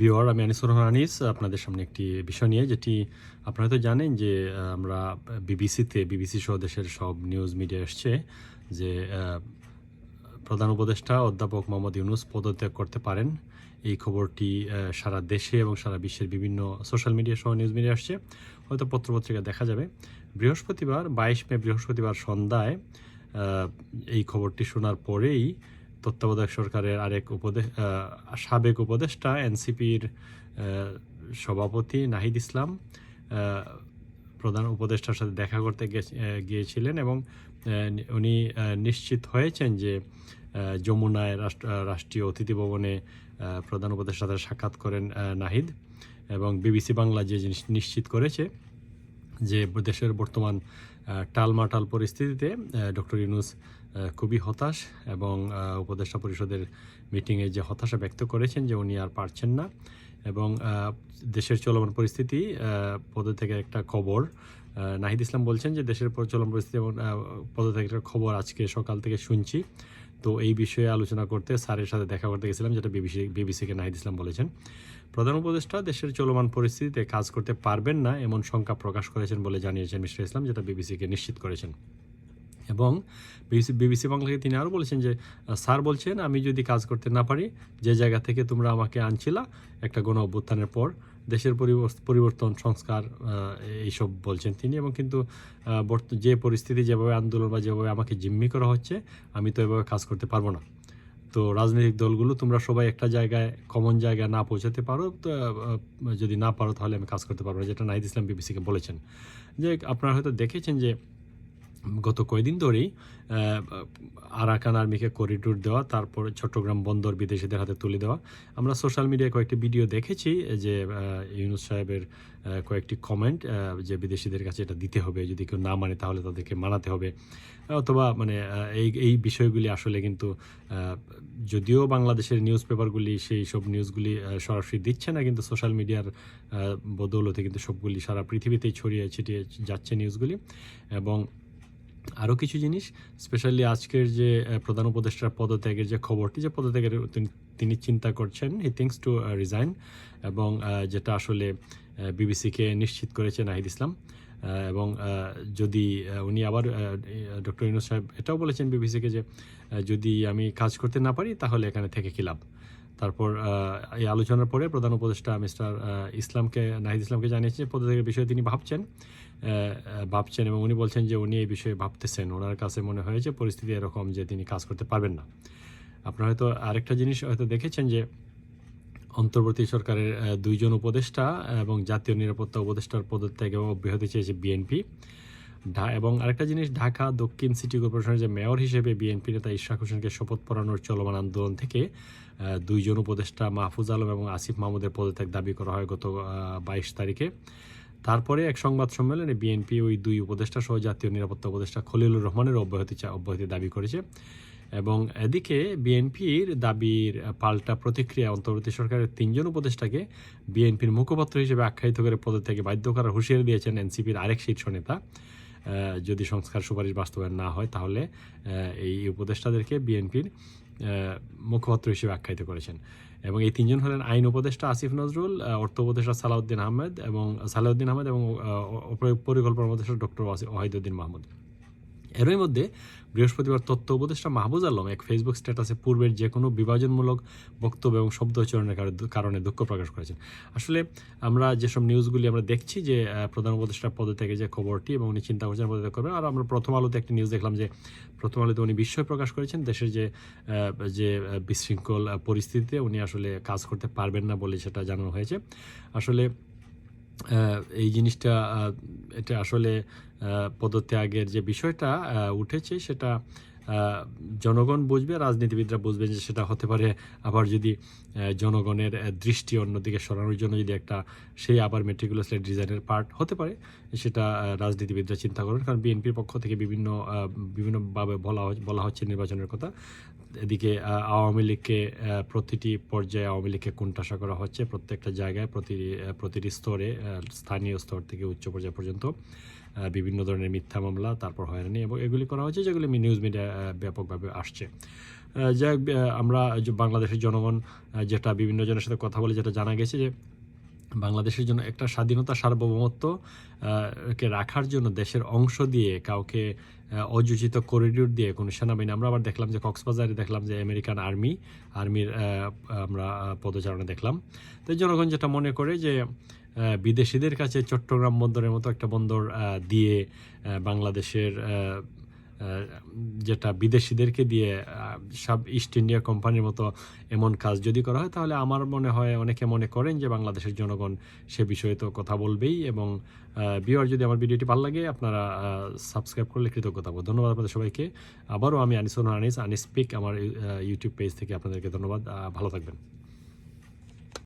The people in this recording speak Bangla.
বিওর আমি আনিসুর রহমান আনিস, আপনাদের সামনে একটি বিষয় নিয়ে, যেটি আপনারা তো জানেন যে, আমরা বিবিসিতে, বিবিসি সহ দেশের সব নিউজ মিডিয়া এসছে যে প্রধান উপদেষ্টা অধ্যাপক মোহাম্মদ ইউনুস পদত্যাগ করতে পারেন। এই খবরটি সারা দেশে এবং সারা বিশ্বের বিভিন্ন সোশ্যাল মিডিয়া সহ নিউজ মিডিয়া আসছে। হয়তো পত্রপত্রিকা দেখা যাবে। বৃহস্পতিবার, বাইশ মে বৃহস্পতিবার সন্ধ্যায় এই খবরটি শোনার পরেই তত্ত্বাবধায়ক সরকারের আরেক উপদেশ সাবেক উপদেষ্টা, এনসিপির সভাপতি নাহিদ ইসলাম প্রধান উপদেষ্টার সাথে দেখা করতে গিয়েছিলেন এবং উনি নিশ্চিত হয়েছেন যে যমুনায় রাষ্ট্র- রাষ্ট্রীয় অতিথি ভবনে প্রধান উপদেষ্টার সাথে সাক্ষাৎ করেন নাহিদ এবং বিবিসি বাংলা যে জিনিস নিশ্চিত করেছে যে দেশের বর্তমান টালমাটাল পরিস্থিতিতে ডক্টর ইউনুস খুবই হতাশ এবং উপদেষ্টা পরিষদের মিটিংয়ে যে হতাশা ব্যক্ত করেছেন যে উনি আর পারছেন না এবং দেশের চলমান পরিস্থিতি পদ থেকে একটা খবর। নাহিদ ইসলাম বলছেন যে দেশের চলমান পরিস্থিতি এবং পদ থেকে একটা খবর আজকে সকাল থেকে শুনছি। তো এই বিষয়ে আলোচনা করতে স্যারের সাথে দেখা করতে গেছিলাম, যেটা বিবিসি, বিবিসিকে নাহিদ ইসলাম বলেছেন। প্রধান উপদেষ্টা, দেশের চলমান পরিস্থিতিতে কাজ করতে পারবেন না, এমন শঙ্কা প্রকাশ করেছেন বলে জানিয়েছেন মিস্টার ইসলাম, যেটা বিবিসিকে নিশ্চিত করেছেন। এবং বিবিসি বিবিসি বাংলাকে তিনি আরও বলেছেন যে স্যার বলছেন, আমি যদি কাজ করতে না পারি, যে জায়গা থেকে তোমরা আমাকে আনছিলা, একটা গণ অভ্যুত্থানের পর দেশের পরিবর্ত- পরিবর্তন, সংস্কার এইসব বলছেন তিনি এবং কিন্তু যে পরিস্থিতি যেভাবে আন্দোলন বা যেভাবে আমাকে জিম্মি করা হচ্ছে, আমি তো এভাবে কাজ করতে পারব না। তো রাজনৈতিক দলগুলো, তোমরা সবাই একটা জায়গায় কমন জায়গায় না পৌঁছাতে পারো, তো যদি না পারো তাহলে আমি কাজ করতে পারব না। যেটা নাহিদ ইসলাম বিবিসিকে বলেছেন। যে আপনারা হয়তো দেখেছেন যে গত কয়েকদিন ধরেই আরাকান আর্মিকে করিডোর দেওয়া, তারপর চট্টগ্রাম বন্দর বিদেশিদের হাতে তুলে দেওয়া। আমরা সোশ্যাল মিডিয়ায় কয়েকটি ভিডিও দেখেছি, যে ইউনুস সাহেবের কয়েকটি কমেন্ট যে বিদেশিদের কাছে এটা দিতে হবে, যদি কেউ না মানে তাহলে তাদেরকে মানাতে হবে। অথবা মানে এই এই বিষয়গুলি আসলে কিন্তু যদিও বাংলাদেশের নিউজ পেপারগুলি সেই সব নিউজগুলি সরাসরি দিচ্ছে না, কিন্তু সোশ্যাল মিডিয়ার বদৌলতে কিন্তু সবগুলি সারা পৃথিবীতেই ছড়িয়ে ছিটিয়ে যাচ্ছে নিউজগুলি এবং আরও কিছু জিনিস স্পেশালি আজকের যে প্রধান উপদেষ্টার পদত্যাগের যে খবরটি, যে পদত্যাগের তিনি- চিন্তা করছেন হি থিংস টু রিজাইন এবং যেটা আসলে বিবিসিকে নিশ্চিত করেছে নাহিদ ইসলাম। এবং যদি উনি আবার ডক্টর ইউনুস সাহেব এটাও বলেছেন বিবিসিকে যে যদি আমি কাজ করতে না পারি তাহলে এখানে থেকে কি লাভ? তারপর এই আলোচনার পরে প্রধান উপদেষ্টা মিস্টার ইসলামকে, নাহিদ ইসলামকে জানিয়েছে যে পদত্যাগের বিষয়ে তিনি ভাবছেন ভাবছেন এবং উনি বলছেন যে উনি এই বিষয়ে ভাবতেছেন। ওনার কাছে মনে হয়েছে পরিস্থিতি এরকম যে তিনি কাজ করতে পারবেন না। আপনারা হয়তো আরেকটা জিনিস হয়তো দেখেছেন যে অন্তর্বর্তী সরকারের দুইজন উপদেষ্টা এবং জাতীয় নিরাপত্তা উপদেষ্টার পদত্যাগে অব্যাহতি চেয়েছে বিএনপি। এবং আরেকটা জিনিস, ঢাকা দক্ষিণ সিটি কর্পোরেশনের যে মেয়র হিসেবে বিএনপি নেতা ইশরাক হোসেনকে শপথ পড়ানোর চলমান আন্দোলন থেকে দুইজন উপদেষ্টা মাহফুজ আলম এবং আসিফ মাহমুদের পদত্যাগ দাবি করা হয় গত বাইশ তারিখে। তারপরে এক সংবাদ সম্মেলনে বিএনপি ওই দুই উপদেষ্টা সহ জাতীয় নিরাপত্তা উপদেষ্টা খলিলুর রহমানের অব্যাহতি অব্যাহতি দাবি করেছে। এবং এদিকে বিএনপির দাবির পাল্টা প্রতিক্রিয়া অন্তর্বর্তী সরকারের তিনজন উপদেষ্টাকে বিএনপির মুখপাত্র হিসেবে আখ্যায়িত করে পদত্যাগে বাধ্য করার হুঁশিয়ারি দিয়েছেন এনসিপির আরেক শীর্ষ নেতা। যদি সংস্কার সুপারিশ বাস্তবায়ন না হয়, তাহলে এই উপদেষ্টাদেরকে বিএনপির মুখপাত্র হিসেবে আখ্যায়িত করেছেন। এবং এই তিনজন হলেন আইন উপদেষ্টা আসিফ নজরুল অর্থ উপদেষ্টা সালাউদ্দিন আহমেদ এবং সালাউদ্দিন আহমেদ এবং পরিকল্পনা উপদেষ্টা ডক্টর ওয়াহিদুদ্দিন মাহমুদ। এরই মধ্যে বৃহস্পতিবার তথ্য উপদেষ্টা মাহবুজ আলম এক ফেসবুক স্ট্যাটাসে পূর্বের যে কোনো বিভাজনমূলক বক্তব্য এবং শব্দ উচ্চারণের কার- কারণে দুঃখ প্রকাশ করেছেন। আসলে আমরা যেসব নিউজগুলি আমরা দেখছি যে প্রধান উপদেষ্টা পদত্যাগের যে খবরটি এবং উনি চিন্তা করছেন, পদত্যাগ করবেন, আর আমরা প্রথম আলোতে একটি নিউজ দেখলাম যে, প্রথম আলোতে উনি বিস্ময় প্রকাশ করেছেন দেশের যে যে বিশৃঙ্খল পরিস্থিতিতে উনি আসলে কাজ করতে পারবেন না বলে সেটা জানানো হয়েছে। আসলে এই জিনিসটা এটা আসলে পদত্যাগের যে বিষয়টা উঠেছে সেটা জনগণ বুঝবে, রাজনীতিবিদরা বুঝবে যে সেটা হতে পারে আবার যদি জনগণের দৃষ্টি অন্যদিকে সরানোর জন্য যদি একটা সেই আবার মেট্রিকুলাসের ডিজাইনের পার্ট হতে পারে, সেটা রাজনীতিবিদরা চিন্তা করবেন কারণ বিএনপির পক্ষ থেকে বিভিন্ন বিভিন্নভাবে বলা বলা হচ্ছে নির্বাচনের কথা। এদিকে আওয়ামী লীগকে প্রতিটি পর্যায়ে আওয়ামী লীগকে কোণঠাসা করা হচ্ছে প্রত্যেকটা জায়গায়, প্রতি প্রতিটি স্তরে স্থানীয় স্তর থেকে উচ্চ পর্যায় পর্যন্ত। বিভিন্ন ধরনের মিথ্যা মামলা, তারপর হয়রানি এবং এগুলি করা হয়েছে, যেগুলি নিউজ মিডিয়া ব্যাপকভাবে আসছে। যাই আমরা বাংলাদেশের জনগণ যেটা বিভিন্ন জনের সাথে কথা বলে যেটা জানা গেছে যে বাংলাদেশের জন্য একটা স্বাধীনতা সার্বভৌমত্ব কে রাখার জন্য দেশের অংশ দিয়ে কাউকে অযোজিত করিডোর দিয়ে কোনো সেনাবাহিনী। আমরা আবার দেখলাম যে কক্সবাজারে দেখলাম যে আমেরিকান আর্মি আর্মির আমরা পদচারণা দেখলাম। তো জনগণ যেটা মনে করে যে বিদেশিদের কাছে চট্টগ্রাম বন্দরের মতো একটা বন্দর দিয়ে বাংলাদেশের যেটা বিদেশিদেরকে দিয়ে সব ইস্ট ইন্ডিয়া কোম্পানির মতো এমন কাজ যদি করা হয়, তাহলে আমার মনে হয় অনেকে মনে করেন যে বাংলাদেশের জনগণ সে বিষয়ে তো কথা বলবেই এবং বিওয়ার যদি আমার ভিডিওটি ভালো লাগে, আপনারা সাবস্ক্রাইব করলে কৃতজ্ঞতা ধন্যবাদ আপনাদের সবাইকে। আবারও আমি আনিসুল আনিস আনিস পিক আমার ইউটিউব পেজ থেকে আপনাদেরকে ধন্যবাদ। ভালো থাকবেন।